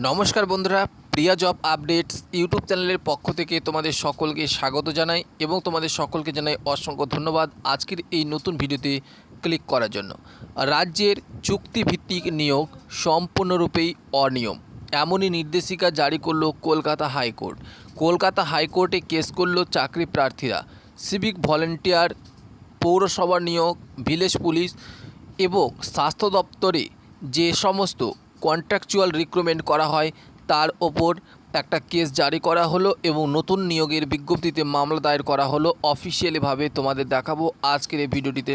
নমস্কার বন্ধুরা, প্রিয়া job updates YouTube চ্যানেলের পক্ষ থেকে তোমাদের সকলকে স্বাগত জানাই এবং তোমাদের সকলকে জানাই অসংখ্য ধন্যবাদ আজকের এই নতুন ভিডিওতে ক্লিক করার জন্য। রাজ্যের চুক্তিভিত্তিক নিয়োগ সম্পূর্ণরূপেই অনিয়ম, এমনই নির্দেশিকা জারি করল কলকাতা হাইকোর্ট। কলকাতা হাইকোর্টে কেস করল চাকরি প্রার্থীরা, সিভিক ভলেন্টিয়ার, পৌরসভার নিয়োগ, ভিলেজ পুলিশ এবং স্বাস্থ্য দপ্তরে যে সমস্ত কন্ট্রাকচুয়াল রিক্রুটমেন্ট করা হয়। তার ওপর একটা কেস জারি করা হলো এবং নতুন নিয়োগের বিজ্ঞপ্তিতে মামলা দায়ের করা হলো। অফিসিয়ালিভাবে তোমাদের দেখাবো আজকের এই ভিডিওটিতে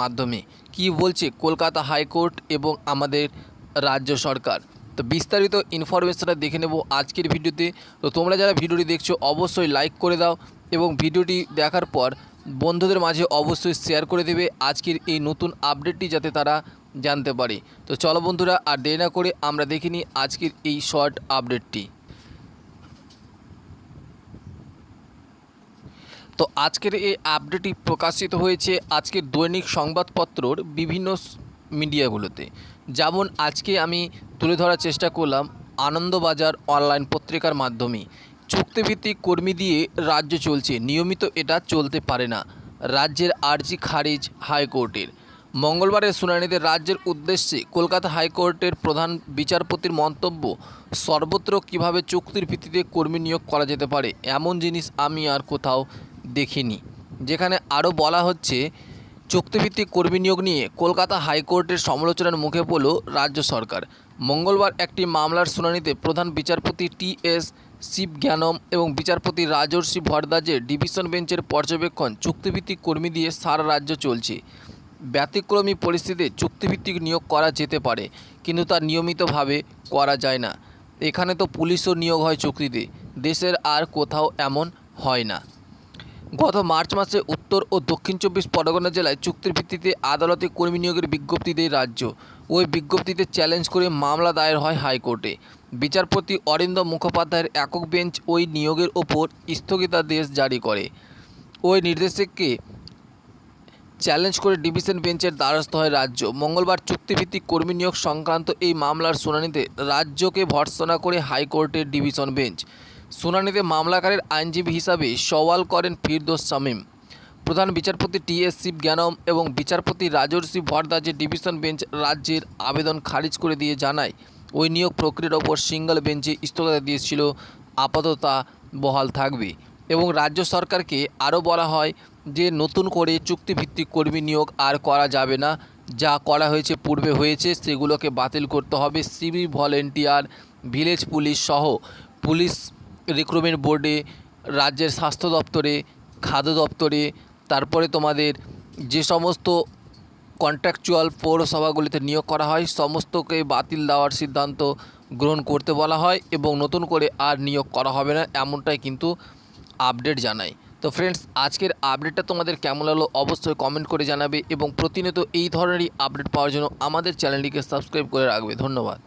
মাধ্যমে। কি বলছে কলকাতা হাইকোর্ট এবং আমাদের রাজ্য সরকার? তো বিস্তারিত ইনফরমেশনটা দেখে নেব আজকের ভিডিওতে। তো তোমরা যারা ভিডিওটি দেখছ, অবশ্যই লাইক করে দাও এবং ভিডিওটি দেখার পর বন্ধুদের মাঝে অবশ্যই শেয়ার করে দেবে। আজকের এই নতুন আপডেটটি যাতে তারা জানতে পারে। তো চলো বন্ধুরা, আর দেরি না করে আমরা দেখে নিই আজকের এই শর্ট আপডেটটি। তো আজকের এই আপডেটটি প্রকাশিত হয়েছে আজকের দৈনিক সংবাদপত্রর বিভিন্ন মিডিয়াগুলোতে। যেমন আজকে আমি তুলে ধরার চেষ্টা করলাম আনন্দবাজার অনলাইন পত্রিকার মাধ্যমে। চুক্তিভিত্তিক কর্মী দিয়ে রাজ্য চলছে, নিয়মিত এটা চলতে পারে না। রাজ্যের আর্জি খারিজ হাইকোর্টের। মঙ্গলবারের শুনানিতে রাজ্যের উদ্দেশ্যে কলকাতা হাইকোর্টের প্রধান বিচারপতির মন্তব্য, সর্বত্র কীভাবে চুক্তির ভিত্তিতে কর্মী নিয়োগ করা যেতে পারে, এমন জিনিস আমি আর কোথাও দেখিনি। যেখানে আরও বলা হচ্ছে, চুক্তিভিত্তিক কর্মী নিয়োগ নিয়ে কলকাতা হাইকোর্টের সমালোচনার মুখে পড়ল রাজ্য সরকার। মঙ্গলবার একটি মামলার শুনানিতে প্রধান বিচারপতি টি এস শিবজ্ঞানম এবং বিচারপতি রাজর্ষি ভরদাজের ডিভিশন বেঞ্চের পর্যবেক্ষণ চুক্তিভিত্তিক কর্মী দিয়ে সারা রাজ্য চলছে। ব্যতিক্রমী পরিস্থিতিতে চুক্তিভিত্তিক নিয়োগ করা যেতে পারে, কিন্তু তা নিয়মিতভাবে করা যায় না। এখানে তো পুলিশও নিয়োগ হয় চুক্তিতে, দেশের আর কোথাও এমন হয় না। গত মার্চ মাসে উত্তর ও দক্ষিণ চব্বিশ পরগনা জেলায় চুক্তির ভিত্তিতে আদালতে কর্মী নিয়োগের বিজ্ঞপ্তি দেয় রাজ্য। ওই বিজ্ঞপ্তিতে চ্যালেঞ্জ করে মামলা দায়ের হয় হাইকোর্টে। বিচারপতি অরিন্দ মুখোপাধ্যায়ের একক বেঞ্চ ওই নিয়োগের ওপর স্থগিতাদেশ জারি করে। ওই নির্দেশককে চ্যালেঞ্জ করে ডিভিশন বেঞ্চের দ্বারস্থ হয় রাজ্য। মঙ্গলবার চুক্তিভিত্তিক কর্মী নিয়োগ সংক্রান্ত এই মামলার শুনানিতে রাজ্যকে ভর্ৎসনা করে হাইকোর্টের ডিভিশন বেঞ্চ। শুনানিতে মামলাকারের আইনজীবী হিসাবে সওয়াল করেন ফিরদোস শামীম। প্রধান বিচারপতি টি এস শিব জ্ঞানম এবং বিচারপতি রাজর্ষি ভরদ্বাজের ডিভিশন বেঞ্চ রাজ্যের আবেদন খারিজ করে দিয়ে জানায়, ওই নিয়োগ প্রক্রিয়ার ওপর সিঙ্গল বেঞ্চে স্থগিতা দিয়েছিল। আপাতত বহাল থাকবে। এবং রাজ্য সরকারকে আরও বলা হয় যে নতুন করে চুক্তিভিত্তিক কর্মী নিয়োগ আর করা যাবে না। যা করা হয়েছে, পূর্বে হয়েছে, সেগুলোকে বাতিল করতে হবে। সিভিল ভলেন্টিয়ার, ভিলেজ পুলিশ সহ পুলিশ রিক্রুটমেন্ট বোর্ডে, রাজ্যের স্বাস্থ্য দপ্তরে, খাদ্য দপ্তরে, তারপরে তোমাদের যে সমস্ত কন্ট্রাকচুয়াল পৌরসভাগুলিতে নিয়োগ করা হয়, সমস্তকে বাতিল দেওয়ার সিদ্ধান্ত গ্রহণ করতে বলা হয় এবং নতুন করে আর নিয়োগ করা হবে না, এমনটাই কিন্তু আপডেট জানাই। তো ফ্রেন্ডস আজকের আপডেটটা তোমাদের কেমন লাগল অবশ্যই কমেন্ট করে জানাবে এবং প্রতিনিয়ত এই ধরনেরই আপডেট পাওয়ার জন্য আমাদের চ্যানেলটিকে সাবস্ক্রাইব করে রাখবে। ধন্যবাদ।